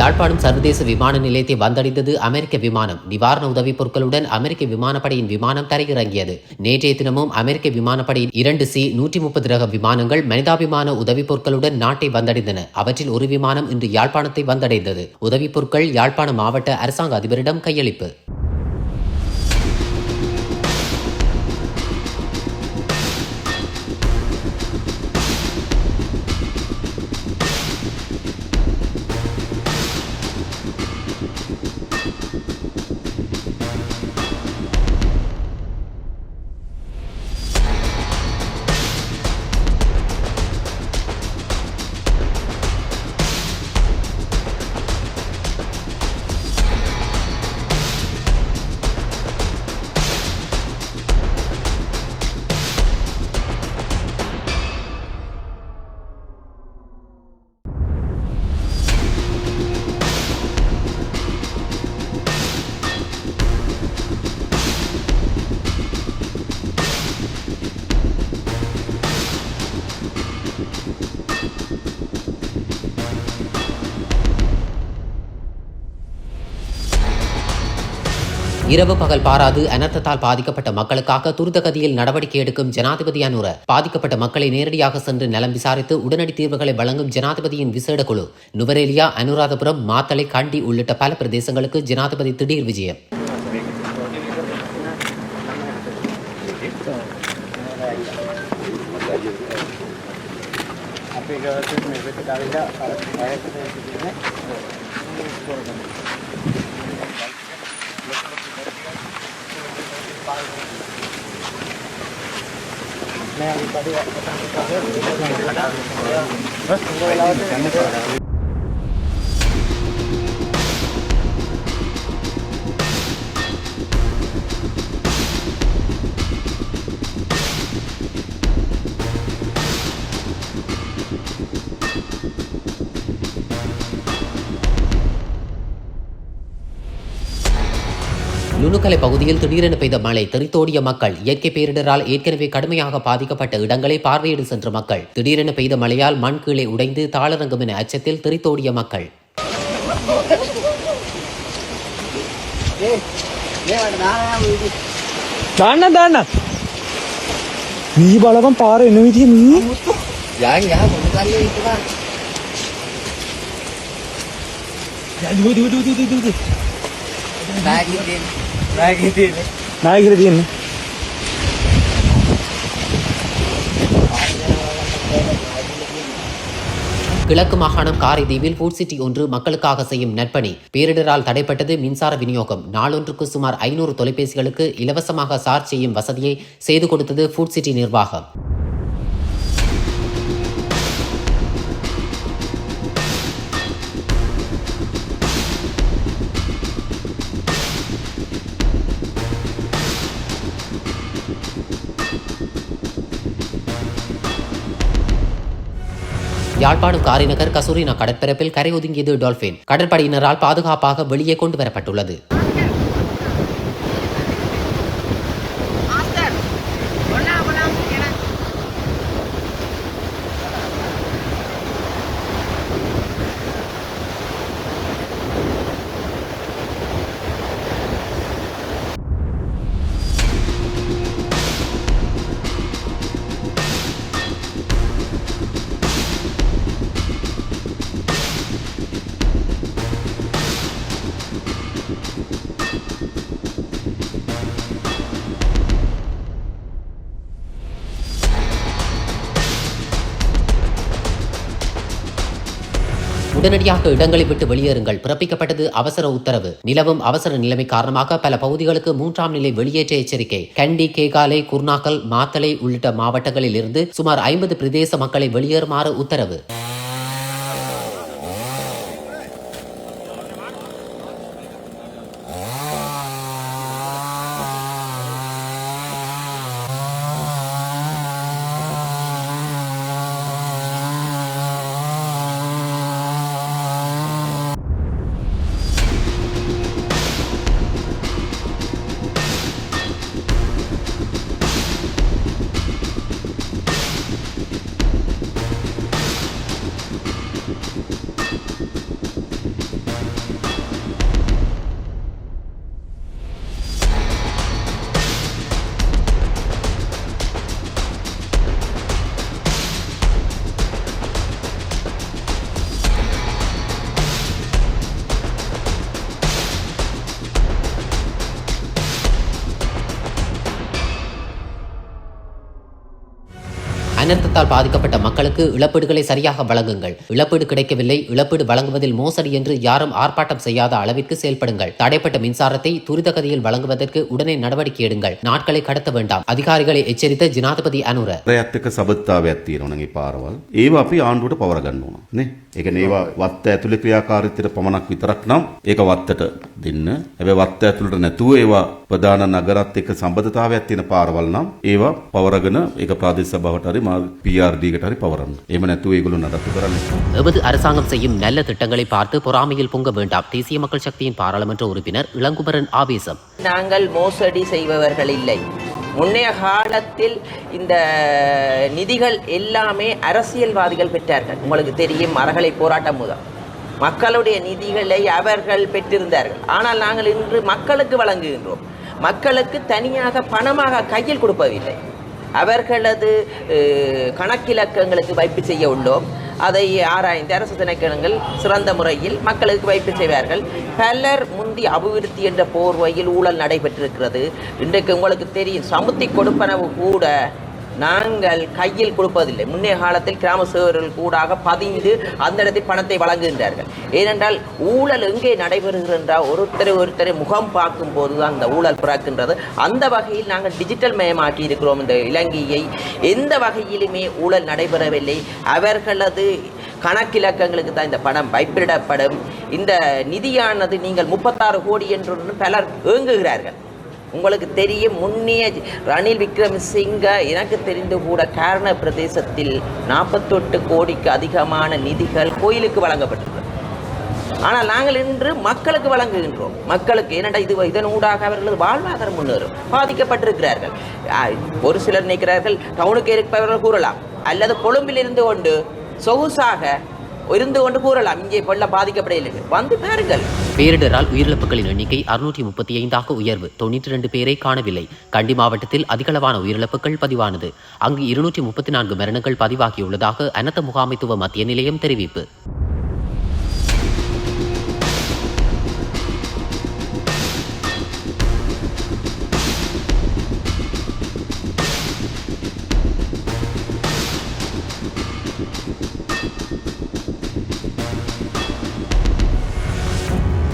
யாழ்ப்பாணம் சர்வதேச விமான நிலையத்தை வந்தடைந்தது அமெரிக்க விமானம். நிவாரண உதவிப் பொருட்களுடன் அமெரிக்க விமானப்படையின் விமானம் தரையிறங்கியது. நேற்றைய தினமும் அமெரிக்க விமானப்படையின் இரண்டு சி நூற்றி முப்பது ரக விமானங்கள் மனிதாபிமான உதவிப் பொருட்களுடன் நாட்டை வந்தடைந்தன. அவற்றில் ஒரு விமானம் இன்று யாழ்ப்பாணத்தை வந்தடைந்தது. உதவிப் பொருட்கள் யாழ்ப்பாணம் மாவட்ட அரசாங்க அதிபரிடம் கையளிப்பு. இரவு பகல் பாராது அனர்த்தத்தால் பாதிக்கப்பட்ட மக்களுக்காக துரிதகதியில் நடவடிக்கை எடுக்கும் ஜனாதிபதி அனுர பாதிக்கப்பட்ட மக்களை நேரடியாக சென்று நலம் விசாரித்து உடனடி தீர்வுகளை வழங்கும் ஜனாதிபதியின் விசேட குழு. நுவரேலியா அனுராதபுரம் மாத்தளை கண்டி உள்ளிட்ட பல பிரதேசங்களுக்கு ஜனாதிபதி திடீர் விஜயம். අපි मैं अभी पढ़ी லுணுக்கலை பகுதியில் திடீரென பெய்த மழை தெரித்தோடிய மக்கள் இயற்கை பேரிடரால் ஏற்கனவே கடுமையாக பாதிக்கப்பட்ட இடங்களை பார்வையிட சென்ற மக்கள். திடீரென பெய்த மழையால் மண் கீழே உடைந்து தாளரங்கும் என அச்சத்தில் தெரித்தோடிய மக்கள். நீ பலகம் பாரு என்ன கிழக்கு மாகாணம் காரைதீவில் ஃபுட் சிட்டி ஒன்று மக்களுக்காக செய்யும் நற்பணி பேரிடரால் தடைப்பட்டது மின்சார விநியோகம். நாளொன்றுக்கு சுமார் ஐநூறு தொலைபேசிகளுக்கு இலவசமாக சார்ஜ் செய்யும் வசதியை செய்து கொடுத்தது ஃபுட் சிட்டி நிர்வாகம். யாழ்ப்பாணம் காரிநகர் கசூரினா கடற்பரப்பில் கரை ஒதுங்கியது டால்பின். கடற்படையினரால் பாதுகாப்பாக வெளியே கொண்டு வரப்பட்டுள்ளது உடனடியாக இடங்களை விட்டு வெளியேறுங்கள். பிறப்பிக்கப்பட்டது அவசர உத்தரவு. நிலவும் அவசர நிலைமை காரணமாக பல பகுதிகளுக்கு மூன்றாம் நிலை வெளியேற்ற எச்சரிக்கை. கண்டி கேகாலை குர்நாக்கல் மாத்தளை உள்ளிட்ட மாவட்டங்களில் இருந்து சுமார் ஐம்பது பிரதேச மக்களை வெளியேறுமாறு உத்தரவு. அனர்த்தத்தால் பாதிக்கப்பட்ட மக்களுக்கு இழப்பீடுகளை சரியாக வழங்குங்கள் இழப்பீடு கிடைக்கவில்லை இழப்பீடு வழங்குவதில் மோசடி என்று யாரும் ஆர்ப்பாட்டம் செய்யாத அளவிற்கு செயல்படுங்கள் தடைப்பட்ட மின்சாரத்தை துரித கதியில் வழங்குவதற்கு உடனே நடவடிக்கை எடுங்கள் நாட்களை கடத்த வேண்டாம் அதிகாரிகளை எச்சரித்த ஜனாதிபதி அனுர රයත් එක සබත්තාවයක් තියෙනවා නම් ඒ පාරවල්. ඒවා අපි ආණ්ඩුවට පවර ගන්න ඕන. නේ? ඒ කියන්නේ ඒවා වත්ත ඇතුලේ ක්‍රියාකාරීත්වයට පමණක් විතරක් නම් ඒක වත්තට දෙන්න. හැබැයි වත්ත ඇතුළට නැතුව ඒවා ප්‍රධාන නගරත් එක්ක සම්බන්ධතාවයක් තියෙන පාරවල් නම් ඒවා පවරගෙන ඒක ප්‍රාදේශ සභාවට හරි මා PRD කට හරි පවරන්න. එහෙම නැතුව ඒගොල්ලෝ නඩත්තු කරන්න. எமது அரசாங்கம் செய்யும் நல்ல திட்டங்களை பார்த்து பொறாமையில் பொங்க வேண்டாம் தேசிய மக்கள் சக்தியின் பாராளுமன்ற உறுப்பினர் இளங்குமரன் ஆவேசம் நாங்கள் மோசடி செய்பவர்கள் இல்லை முன்னைய காலத்தில் இந்த நிதிகள் எல்லாமே அரசியல்வாதிகள் பெற்றார்கள் உங்களுக்கு தெரியும் மரகளை போராட்டம் முதல் மக்களுடைய நிதிகளை அவர்கள் பெற்றிருந்தார்கள் ஆனால் நாங்கள் இன்று மக்களுக்கு வழங்குகின்றோம் மக்களுக்கு தனியாக பணமாக கையில் கொடுப்பதில்லை அவர்களது கணக்கிலக்கங்களுக்கு வைப்பு செய்ய உள்ளோம். அதை ஆராய்ந்து அரசு திணைக்களங்கள் சிறந்த முறையில் மக்களுக்கு வைப்பு செய்வார்கள். பலர் முந்தி அபிவிருத்தி என்ற போர்வையில் ஊழல் நடைபெற்றிருக்கிறது. இன்றைக்கு உங்களுக்கு தெரியும் சமுத்தி கொடுப்பனவு கூட நாங்கள் கையில் கொடுப்பதில்லை. முன்னே காலத்தில் கிராம சேவர்கள் கூடாக பதிந்து அந்த இடத்தில் பணத்தை வழங்குகின்றார்கள். ஏனென்றால் ஊழல் எங்கே நடைபெறுகிறது என்றால் ஒருத்தரை ஒருத்தரை முகம் பார்க்கும் போது தான் அந்த ஊழல் பிறக்கின்றது. அந்த வகையில் நாங்கள் டிஜிட்டல் மயமாக்கி இருக்கிறோம். இந்த இலங்கையை எந்த வகையிலுமே ஊழல் நடைபெறவில்லை. அவர்களது கணக்கிலக்கங்களுக்கு தான் இந்த பணம் வைப்பிடப்படும் இந்த நிதியானது நீங்கள் முப்பத்தாறு கோடி என்று பலர் ஏங்குகிறார்கள். உங்களுக்கு தெரியும். முன்னிய ரணில் விக்ரமசிங்க எனக்கு தெரிந்து கூட கேரண பிரதேசத்தில் நாற்பத்தெட்டு கோடிக்கு அதிகமான நிதிகள் கோயிலுக்கு வழங்கப்பட்டுள்ளது ஆனால் நாங்கள் இன்று மக்களுக்கு வழங்குகின்றோம். மக்களுக்கு என்னடா இது இதன் ஊடாக அவர்களது வாழ்வாதாரம் முன்னேறும். பாதிக்கப்பட்டிருக்கிறார்கள். ஒரு சிலர் நினைக்கிறார்கள் டவுனுக்கு இருப்பவர்கள் கூறலாம். அல்லது கொழும்பில் இருந்து கொண்டு சொகுசாக இருந்து கொண்டு கூறலாம். இங்கே வெள்ள பாதிக்கப்படையில்லை வந்து பாருங்கள். பேரிடரால் உயிரிழப்புகளின் எண்ணிக்கை அறுநூற்றி முப்பத்தி ஐந்தாக உயர்வு. தொண்ணூற்றி ரெண்டு பேரை காணவில்லை. கண்டி மாவட்டத்தில் அதிகளவான உயிரிழப்புகள் பதிவானது. அங்கு இருநூற்றி முப்பத்தி நான்கு மரணங்கள் பதிவாகியுள்ளதாக அனத்த முகாமைத்துவ மத்திய நிலையம் தெரிவிப்பு.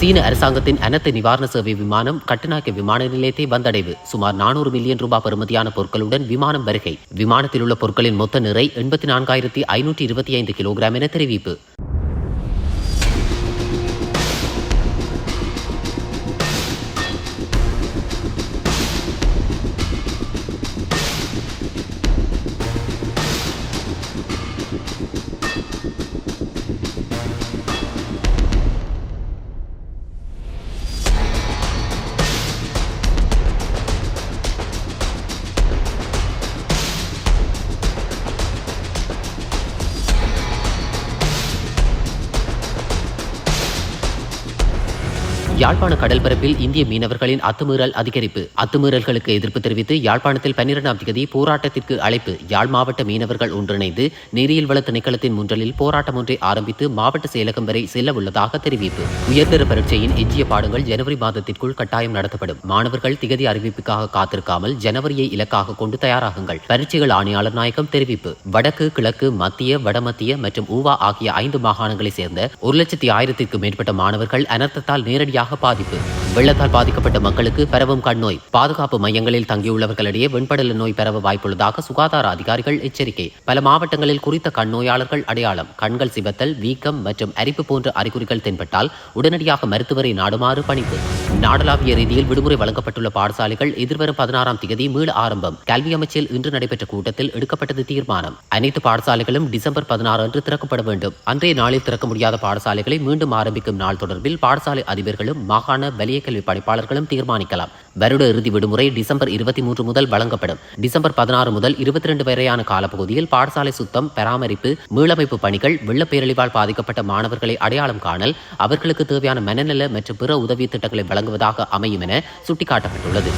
சீன அரசாங்கத்தின் அனைத்து நிவாரண சேவை விமானம் கட்டுநாயக்க விமான நிலையத்தை வந்தடைவு. சுமார் நானூறு மில்லியன் ரூபாய் பெறுமதியான பொருட்களுடன் விமானம் வருகை. விமானத்தில் உள்ள பொருட்களின் மொத்த நிறை எண்பத்தி நான்காயிரத்தி ஐநூற்றி இருபத்தி ஐந்து கிலோகிராம் என தெரிவிப்பு. யாழ்ப்பாண கடல்பரப்பில் இந்திய மீனவர்களின் அத்துமீறல் அதிகரிப்பு. அத்துமீறல்களுக்கு எதிர்ப்பு தெரிவித்து யாழ்ப்பாணத்தில் பன்னிரெண்டாம் தேதி போராட்டத்திற்கு அழைப்பு. யாழ் மாவட்ட மீனவர்கள் ஒன்றிணைந்து நீரியல் வள திணைக்களத்தின் முன்றலில் போராட்டம் ஒன்றை ஆரம்பித்து மாவட்ட செயலகம் வரை செல்ல உள்ளதாக தெரிவிப்பு. உயர்தர பரீட்சையின் எஞ்சிய பாடங்கள் ஜனவரி மாதத்திற்குள் கட்டாயம் நடத்தப்படும். மாணவர்கள் திகதி அறிவிப்புக்காக காத்திருக்காமல் ஜனவரியை இலக்காக கொண்டு தயாராகுங்கள். பரீட்சைகள் ஆணையாளர் நாயகம் தெரிவிப்பு. வடக்கு கிழக்கு மத்திய வடமத்திய மற்றும் ஊவா ஆகிய ஐந்து மாகாணங்களைச் சேர்ந்த ஒரு லட்சத்தி ஆயிரத்திற்கும் மேற்பட்ட மாணவர்கள் அனர்த்தத்தால் நேரடியாக பாதிப்பு. வெள்ளத்தால் பாதிக்கப்பட்ட மக்களுக்கு பரவும் கண்ணோய் பாதுகாப்பு மையங்களில் தங்கியுள்ளவர்களிடையே வெண்படல நோய் பரவ வாய்ப்புள்ளதாக சுகாதார அதிகாரிகள் எச்சரிக்கை. பல மாவட்டங்களில் குறித்த கண்ணோயாளர்கள் அடையாளம். கண்கள் சிவத்தல் வீக்கம் மற்றும் அரிப்பு போன்ற அறிகுறிகள் தென்பட்டால் உடனடியாக மருத்துவரை நாடுமாறு பணிப்பு. நாடளாவிய ரீதியில் விடுமுறை வழங்கப்பட்டுள்ள பாடசாலைகள் எதிர்வரும் பதினாறாம் தேதி மீள ஆரம்பம். கல்வி அமைச்சில் இன்று நடைபெற்ற கூட்டத்தில் எடுக்கப்பட்டது தீர்மானம். அனைத்து பாடசாலைகளும் டிசம்பர் பதினாறு அன்று திறக்கப்பட வேண்டும். அன்றைய நாளில் திறக்க முடியாத பாடசாலைகளை மீண்டும் ஆரம்பிக்கும் நாள் தொடர்பில் பாடசாலை அதிபர்களும் மாகாண வலிய கல்வி படிப்பாளர்களும் தீர்மானிக்கலாம். வருட இறுதி விடுமுறை டிசம்பர் இருபத்தி மூன்று முதல் வழங்கப்படும். டிசம்பர் பதினாறு முதல் இருபத்தி ரெண்டு வரையான காலப்பகுதியில் பாடசாலை சுத்தம் பராமரிப்பு மீளமைப்பு பணிகள் வெள்ளப்பேரழிவால் பாதிக்கப்பட்ட மாணவர்களை அடையாளம் காணல் அவர்களுக்கு தேவையான மனநல மற்றும் பிற உதவி திட்டங்களை வழங்குவதாக அமையும் என சுட்டிக்காட்டப்பட்டுள்ளது.